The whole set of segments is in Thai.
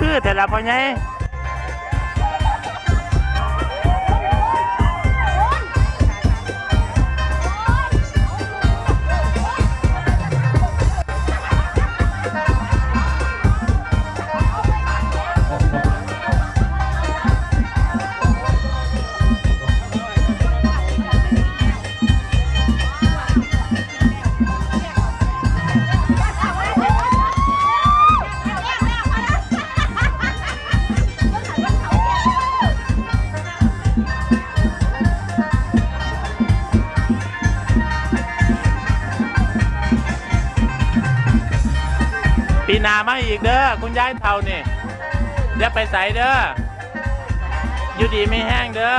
คือๆแต่ละพ่อใหญ่ามาอีกเด้อคุณยายเท่านี่เดี๋ยวไปใส่เด้ออยู่ดีไม่แห้งเด้อ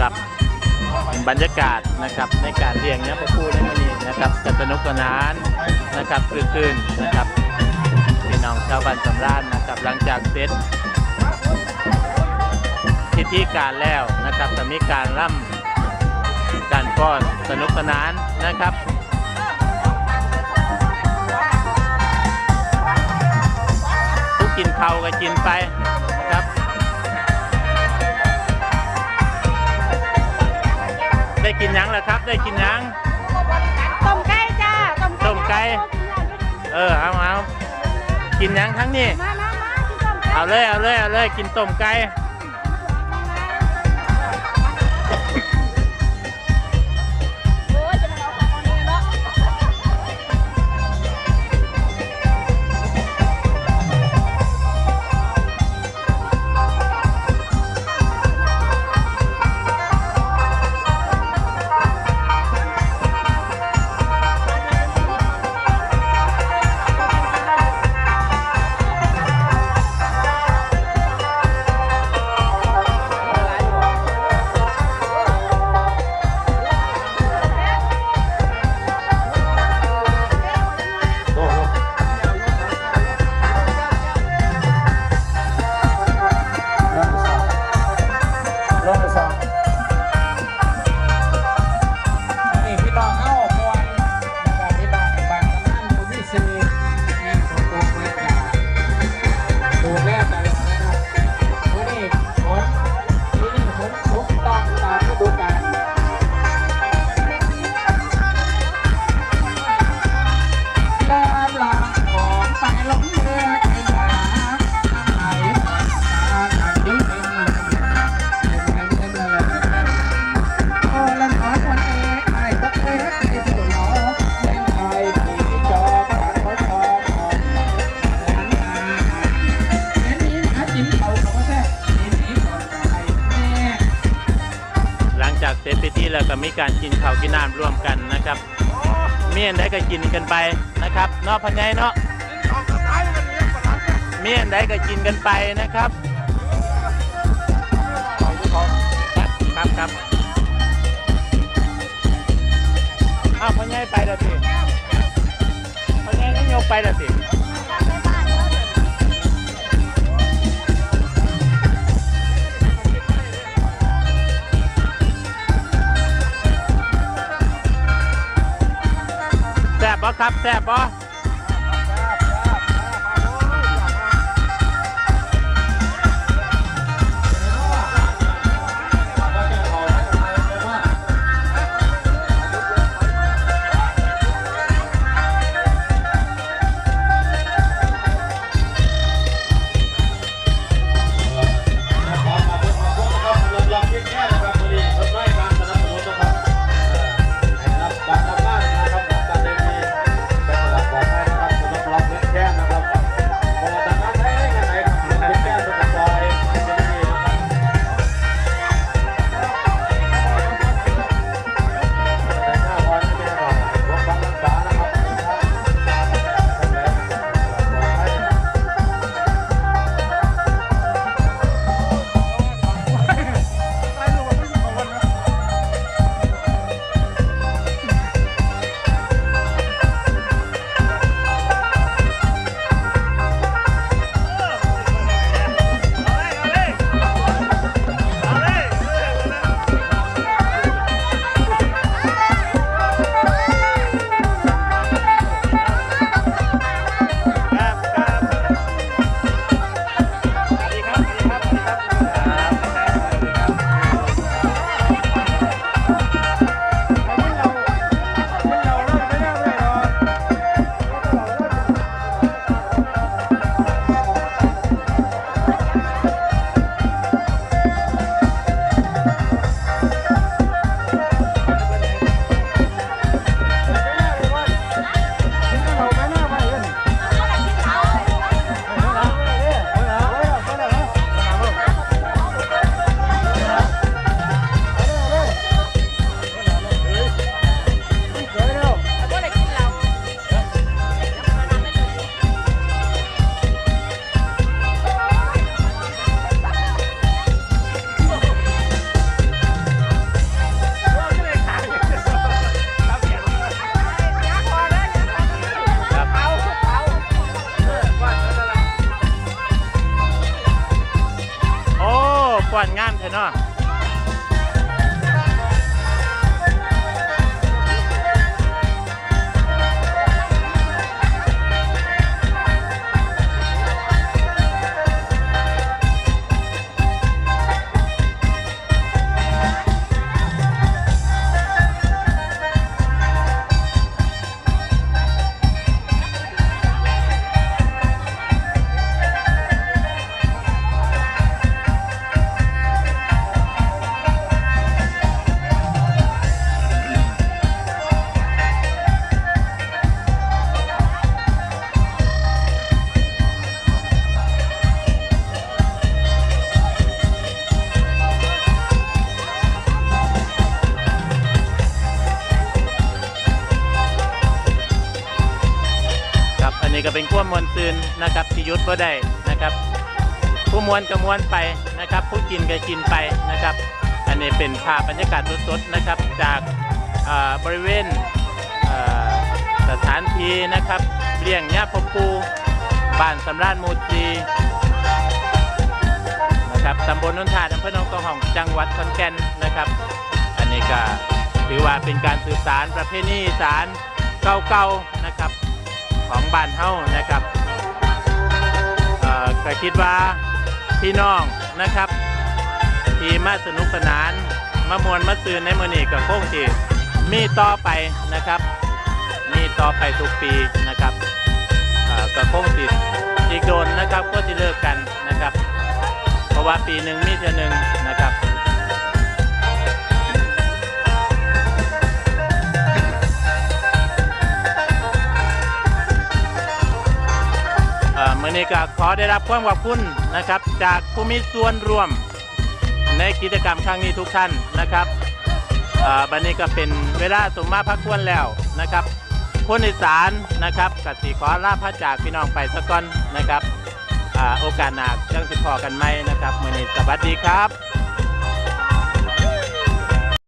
ครับบรรยากาศนะครับในการเลี้ยงเนื้อปลาปูในวันนี้นะครับจะสนุกสนานนะครับคลื่นๆนะครับ องชาวบ้านสำราญนะครับหลังจากเสร็จพิธีการแล้วนะครับจะมีการร่ำการฟ้อนสนุกสนานนะครับผู้กินเขาวก็กินไปนะครับได้กินหยังแล้วครับ ได้กินหยังต้มไก่จ้าต้มไก่ต้มไก่เออเอาเอา กินหยังทั้งนี้ มามามาที่ต้มไก่เอาเลยเอาเลยเอาเลยกินต้มไก่ ก็มีการกินข้าวกินน้ำร่วมกันนะครับเมียนได้ก็กินกันไปนะครับเนอกพันใหญ่เนาะเมียนได้ก็กินกันไปนะครับครับครับอ้าวพันใหญ่ไปแล้วสิพันใหญ่ยกไปแล้วสิ แซ่บบ่ ป้อนงามแท้เนาะ ครับอันนี้ก็เป็นขั้วมวลซืนนะครับที่ยุดก็ได้นะครับผู้มวลก็มวลไปนะครับ ผู้กินก็กินไปนะครับ อันนี้เป็นภาพบรรยากาศสดๆนะครับ จากบริเวณสถานที่นะครับเลี้ยงย่าพปูบ้านสำราญมูจีนะครับตำบลนนทาอำเภอหนองกองหองจังหวัดขอนแก่นนะครับ อันนี้ก็ถือว่าเป็นการสืบสารประเพณีสารเก่าๆนะครับ ของบ้านเฮานะครับเอ่อก็คิดว่าพี่น้องนะครับ ที่มาสนุกสนานมามวนมาซื้อในมือนี้ก็คงที่มีต่อไปนะครับ มีต่อไปทุกปีนะครับเอ่อก็คงติดอีกโดนนะครับก็จะเลิกกันนะครับ เพราะว่าปีหนึ่งมีเท่าหนึ่งนะครับ มื่อนี้ก็ขอได้รับความขอบคุณนะครับ จากผู้มีส่วนร่วม ในกิจกรรมครั้งนี้ทุกท่านนะครับบันนี้ก็เป็นเวลาสมมาพักควรแล้วนะครับคนอีสานนะครับกสิขอลาพระจากพี่น้องไปสักก่อนนะครับอโอกาสหนักจังสิพอกันไหมนะครับมื่อนี้สวัสดีครับ